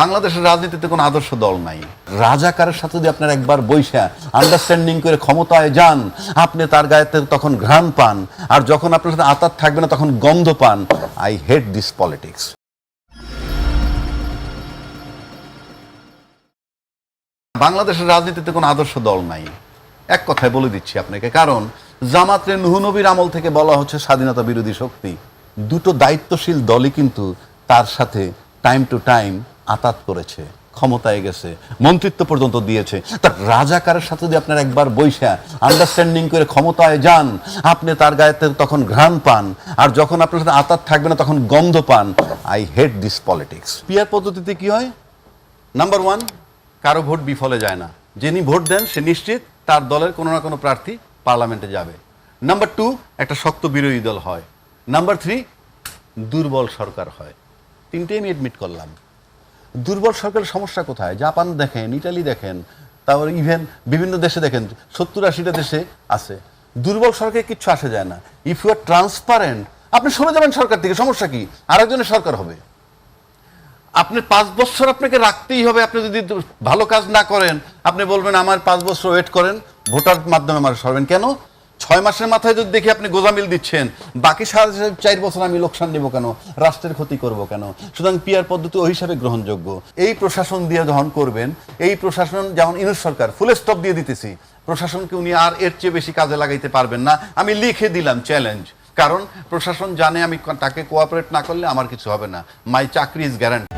বাংলাদেশের রাজনীতিতে কোনো আদর্শ দল নাই। রাজাকারের সাথে যদি আপনার একবার বৈশা আন্ডারস্ট্যান্ডিং করে ক্ষমতায় যান, আপনি তার গায়েতে তখন ঘ্রাণ পান, আর যখন আপনার সাথে আতাত থাকবে না, তখন গন্ধ পান। আই হেট দিস পলিটিক্স বাংলাদেশের রাজনীতিতে কোনো আদর্শ দল নাই। এক কথায় বলে দিচ্ছি আপনাকে, কারণ জামাতের নুহনবীর আমল থেকে বলা হচ্ছে স্বাধীনতা বিরোধী শক্তি। দুটো দায়িত্বশীল দলই কিন্তু তার সাথে টাইম টু টাইম আতাত করেছে, ক্ষমতায় গেছে, মন্ত্রিত্ব পর্যন্ত দিয়েছে। তার রাজাকারের সাথে যদি আপনার একবার বৈশা আন্ডারস্ট্যান্ডিং করে ক্ষমতায় যান, আপনি তার গায়েতে তখন ঘ্রাণ পান, আর যখন আপনার সাথে আতাত থাকবে না, তখন গন্ধ পান। I hate this politics peer পদ্ধতিতে কি হয়? নাম্বার ওয়ান কারও ভোট বিফলে যায় না। যিনি ভোট দেন, সে নিশ্চিত তার দলের কোনো না কোনো প্রার্থী পার্লামেন্টে যাবে। নাম্বার টু একটা শক্ত বিরোধী দল হয়। নাম্বার থ্রি দুর্বল সরকার হয়। তিনটেই আমি এডমিট করলাম। দুর্বল সরকারের সমস্যা কোথায়? জাপান দেখেন, ইটালি দেখেন, তারপর ইভেন বিভিন্ন দেশে দেখেন, সত্তর আশিটা দেশে আছে। দুর্বল সরকারে কিচ্ছু আসে যায় না। ইফ ইউ আর ট্রান্সপারেন্ট আপনি সরে যাবেন সরকার থেকে, সমস্যা কি? আরেকজনের সরকার হবে। আপনি পাঁচ বছর আপনাকে রাখতেই হবে, আপনি যদি ভালো কাজ না করেন, আপনি বলবেন, আমার পাঁচ বছর ওয়েট করেন, ভোটার মাধ্যমে আমার সরবেন। কেন? ছয় মাসের মাথায় যদি দেখি আপনি গোজামিল দিচ্ছেন বাকি সাড়ে চার- বছর আমি লোকসান নেব কেন? রাষ্ট্রের ক্ষতি করব কেন? সুতরাং পিয়ার পদ্ধতি ওই হিসাবে গ্রহণযোগ্য। এই প্রশাসন দিয়ে যখন করবেন এই প্রশাসন যেমন ইনুস সরকার ফুল স্টপ দিয়ে দিতেছি। প্রশাসনকে উনি আর এর চেয়ে বেশি কাজে লাগাইতে পারবেন না। আমি লিখে দিলাম চ্যালেঞ্জ কারণ প্রশাসন জানে আমি তাকে কোঅপারেট না করলে আমার কিছু হবে না। মাই চাকরি ইজ গ্যারান্টি